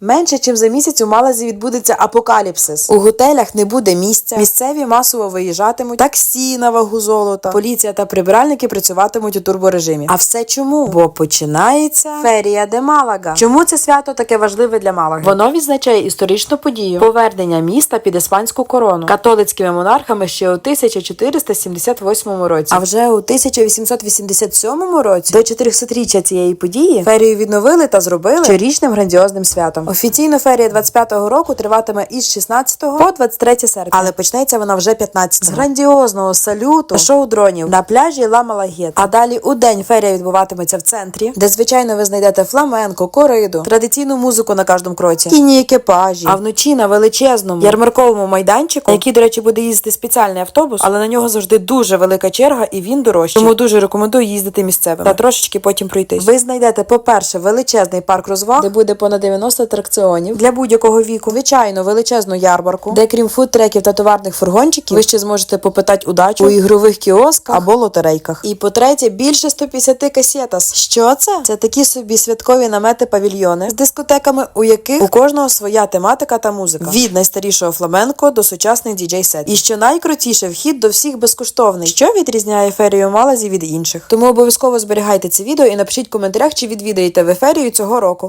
Менше чим за місяць у Малазі відбудеться апокаліпсис. У готелях не буде місця. Місцеві масово виїжджатимуть, таксі на вагу золота. Поліція та прибиральники працюватимуть у турборежимі. А все чому? Бо починається ферія де Малага. Чому це свято таке важливе для Малаги? Воно відзначає історичну подію повернення міста під іспанську корону католицькими монархами ще у 1478 році. А вже у 1887 році до 400-річчя цієї події ферію відновили та зробили щорічним грандіозним святом. Офіційно ферія 25-го року триватиме із 16 по 23 серпня, але почнеться вона вже 15 з грандіозного салюту шоу дронів на пляжі Ла Малагет. А далі у день ферія відбуватиметься в центрі, де звичайно ви знайдете фламенко, кориду, традиційну музику на кожному кроці, кіні екіпажі. А вночі на величезному ярмарковому майданчику, на який, до речі, буде їздити спеціальний автобус, але на нього завжди дуже велика черга і він дорожчий. Тому дуже рекомендую їздити місцевим та трошечки потім пройтись. Ви знайдете, по-перше, величезний парк розваг, де буде понад 90 атракціонів для будь-якого віку. Звичайно, величезну ярмарку, де крім фудтреків та товарних фургончиків, ви ще зможете попитати удачу у ігрових кіосках або лотерейках. І по-третє, більше 150 касетас. Що це? Це такі собі святкові намети павільйони з дискотеками, у яких у кожного своя тематика та музика. Від найстарішого фламенко до сучасних діджей сет. І що найкрутіше, вхід до всіх безкоштовний, що відрізняє ферію Малазі від інших. Тому обов'язково зберігайте це відео і напишіть в коментарях, чи відвідаєте ви ферію цього року.